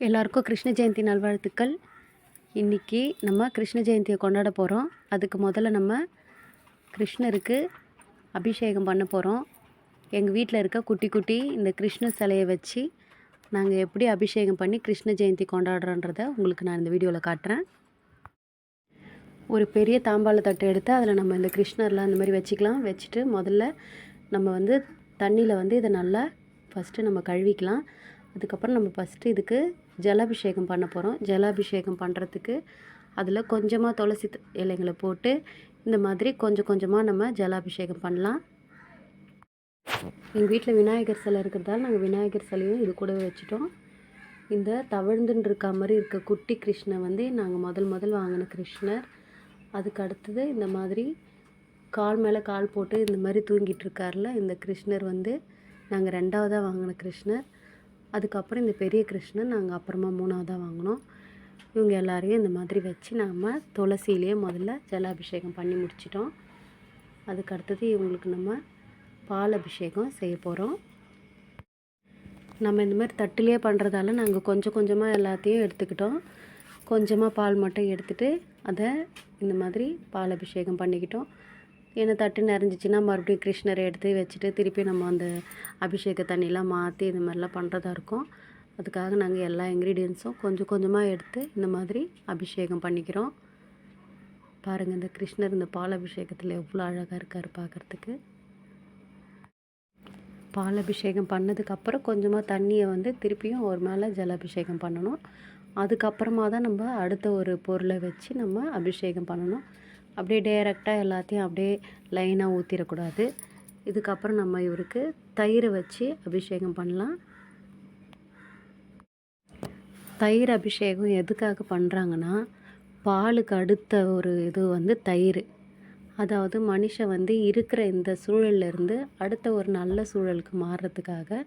எல்லாருக்கும் கிருஷ்ண ஜெயந்தி நல்வாழ்த்துக்கள். இன்றைக்கி நம்ம கிருஷ்ண ஜெயந்தியை கொண்டாட போகிறோம் அதுக்கு முதல்ல நம்ம கிருஷ்ணருக்கு அபிஷேகம் பண்ண போகிறோம் எங்கள் வீட்டில் இருக்க குட்டி குட்டி இந்த கிருஷ்ண சிலையை வச்சு நாங்கள் எப்படி அபிஷேகம் பண்ணி கிருஷ்ண ஜெயந்தி கொண்டாடுறோன்றத உங்களுக்கு நான் இந்த வீடியோவில் காட்டுறேன். ஒரு பெரிய தாம்பாள தட்டு எடுத்து அதில் நம்ம இந்த கிருஷ்ணர்லாம் அந்த மாதிரி வச்சுக்கலாம். வச்சுட்டு முதல்ல நம்ம வந்து தண்ணியில் வந்து இதை நல்லா ஃபஸ்ட்டு நம்ம கழுவிக்கலாம். அதுக்கப்புறம் நம்ம ஃபஸ்ட்டு இதுக்கு ஜலாபிஷேகம் பண்ண போகிறோம் ஜலாபிஷேகம் பண்ணுறதுக்கு அதில் கொஞ்சமாக துளசி இலைங்களை போட்டு இந்த மாதிரி கொஞ்சம் கொஞ்சமாக நம்ம ஜலாபிஷேகம் பண்ணலாம். எங்கள் வீட்டில் விநாயகர் சிலை இருக்கிறதால நாங்கள் விநாயகர் சிலையும் இது கூடவே வச்சுட்டோம். இந்த தவழ்ந்துன்னு இருக்க மாதிரி இருக்க குட்டி கிருஷ்ணர் வந்து நாங்கள் முதல் முதல் வாங்கின கிருஷ்ணர். அதுக்கு அடுத்தது இந்த மாதிரி கால் மேலே கால் போட்டு இந்த மாதிரி தூங்கிட்டு இருக்கார்ல இந்த கிருஷ்ணர் வந்து நாங்கள் ரெண்டாவதாக வாங்கின கிருஷ்ணர். அதுக்கப்புறம் இந்த பெரிய கிருஷ்ணன் நாங்கள் அப்புறமா மூணாவதாக வாங்கினோம். இவங்க எல்லாரையும் இந்த மாதிரி வச்சு நம்ம துளசியிலேயே முதல்ல ஜலாபிஷேகம் பண்ணி முடிச்சிட்டோம். அதுக்கு அடுத்தது இவங்களுக்கு நம்ம பால் அபிஷேகம் செய்ய போகிறோம் நம்ம இந்த மாதிரி தட்டுலேயே பண்ணுறதால நாங்கள் கொஞ்சம் கொஞ்சமாக எல்லாத்தையும் எடுத்துக்கிட்டோம். கொஞ்சமாக பால் மட்டும் எடுத்துகிட்டு அதை இந்த மாதிரி பால் அபிஷேகம் பண்ணிக்கிட்டோம். ஏன்னா தட்டு நிறைஞ்சிச்சின்னா மறுபடியும் கிருஷ்ணரை எடுத்து வச்சுட்டு திருப்பி நம்ம அந்த அபிஷேக தண்ணியெலாம் மாற்றி இது மாதிரிலாம் பண்ணுறதா இருக்கும். அதுக்காக நாங்கள் எல்லா இன்க்ரீடியன்ஸும் கொஞ்சம் கொஞ்சமாக எடுத்து இந்த மாதிரி அபிஷேகம் பண்ணிக்கிறோம். பாருங்கள் இந்த கிருஷ்ணர் இந்த பால் அபிஷேகத்தில் எவ்வளோ அழகாக இருக்கார் பார்க்குறதுக்கு பால் அபிஷேகம் பண்ணதுக்கப்புறம் கொஞ்சமாக தண்ணியை வந்து திருப்பியும் ஒரு மேலே ஜலாபிஷேகம் பண்ணணும். அதுக்கப்புறமா தான் நம்ம அடுத்த ஒரு பொருளை வச்சு நம்ம அபிஷேகம் பண்ணணும். அப்படியே டைரெக்டாக எல்லாத்தையும் அப்படியே லைனாக ஊற்றிடக்கூடாது இதுக்கப்புறம் நம்ம இவருக்கு தயிரை வச்சு அபிஷேகம் பண்ணலாம். தயிர் அபிஷேகம் எதுக்காக பண்ணுறாங்கன்னா பாலுக்கு அடுத்த ஒரு இது வந்து தயிர். அதாவது மனுஷன் வந்து இருக்கிற இந்த சூழல்ல இருந்து அடுத்த ஒரு நல்ல சூழலுக்கு மாறுறதுக்காக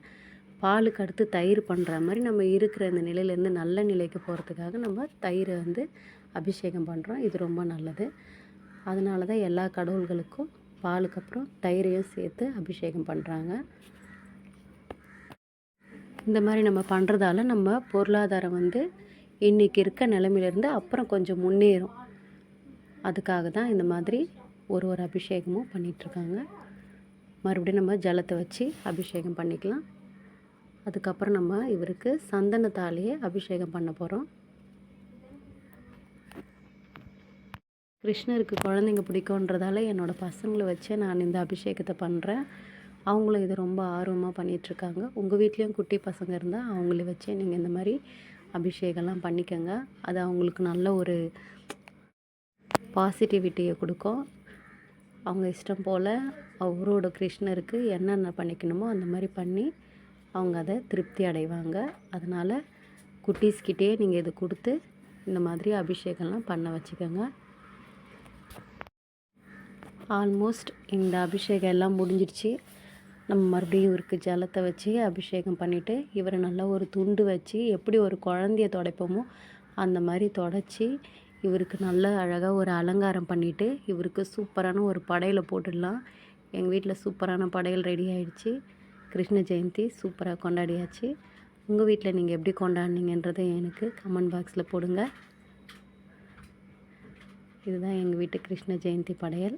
பாலுக்கு அடுத்து தயிர் பண்ணுற மாதிரி நம்ம இருக்கிற இந்த நிலையிலேருந்து நல்ல நிலைக்கு போகிறதுக்காக நம்ம தயிரை வந்து அபிஷேகம் பண்ணுறோம் இது ரொம்ப நல்லது. அதனால தான் எல்லா கடவுள்களுக்கும் பாலுக்கு அப்புறம் தயிரையும் சேர்த்து அபிஷேகம் பண்ணுறாங்க இந்த மாதிரி நம்ம பண்ணுறதால நம்ம பொருளாதாரம் வந்து இன்றைக்கி இருக்க நிலமையிலேருந்து அப்புறம் கொஞ்சம் முன்னேறும். அதுக்காக தான் இந்த மாதிரி ஒரு ஒரு அபிஷேகமும் பண்ணிகிட்ருக்காங்க மறுபடியும் நம்ம ஜலத்தை வச்சு அபிஷேகம் பண்ணிக்கலாம். அதுக்கப்புறம் நம்ம இவருக்கு சந்தனத்தாலேயே அபிஷேகம் பண்ண போகிறோம் கிருஷ்ணருக்கு குழந்தைங்க பிடிக்குன்றதால என்னோடய பசங்களை வச்சு நான் இந்த அபிஷேகத்தை பண்ணுறேன் அவங்களும் இது ரொம்ப ஆர்வமாக பண்ணிகிட்ருக்காங்க உங்கள் வீட்லேயும் குட்டி பசங்க இருந்தால் அவங்கள வச்சே நீங்கள் இந்த மாதிரி அபிஷேகம்லாம் பண்ணிக்கோங்க. அது அவங்களுக்கு நல்ல ஒரு பாசிட்டிவிட்டியை கொடுக்கும். அவங்க இஷ்டம் போல் அவரோட கிருஷ்ணருக்கு என்னென்ன பண்ணிக்கணுமோ அந்த மாதிரி பண்ணி அவங்க அதை திருப்தி அடைவாங்க. அதனால் குட்டீஸ்கிட்டே நீங்கள் இது கொடுத்து இந்த மாதிரி அபிஷேகம்லாம் பண்ண வச்சுக்கோங்க. ஆல்மோஸ்ட் இந்த அபிஷேகம் எல்லாம் முடிஞ்சிடுச்சு. நம்ம மறுபடியும் இவருக்கு ஜலத்தை வச்சு அபிஷேகம் பண்ணிவிட்டு இவரை நல்லா ஒரு துண்டு வச்சு எப்படி ஒரு குழந்தைய துடைப்போமோ அந்த மாதிரி தொடச்சி இவருக்கு நல்ல அழகாக ஒரு அலங்காரம் பண்ணிவிட்டு இவருக்கு சூப்பரான ஒரு படையலை போட்டுடலாம். எங்கள் வீட்டில் சூப்பரான படையல் ரெடி ஆகிடுச்சு கிருஷ்ண ஜெயந்தி சூப்பராக கொண்டாடியாச்சு. உங்கள் வீட்டில் நீங்கள் எப்படி கொண்டாடினீங்கன்றதை எனக்கு கமெண்ட் பாக்ஸில் போடுங்க. இதுதான் எங்கள் வீட்டு கிருஷ்ண ஜெயந்தி படையல்.